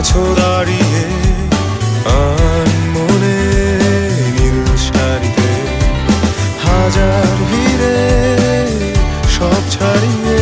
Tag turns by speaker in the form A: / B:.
A: আছো দাঁড়িয়ে আন মনে নীল শাড়িতে হাজার ভিড়ে সব ছাড়িয়ে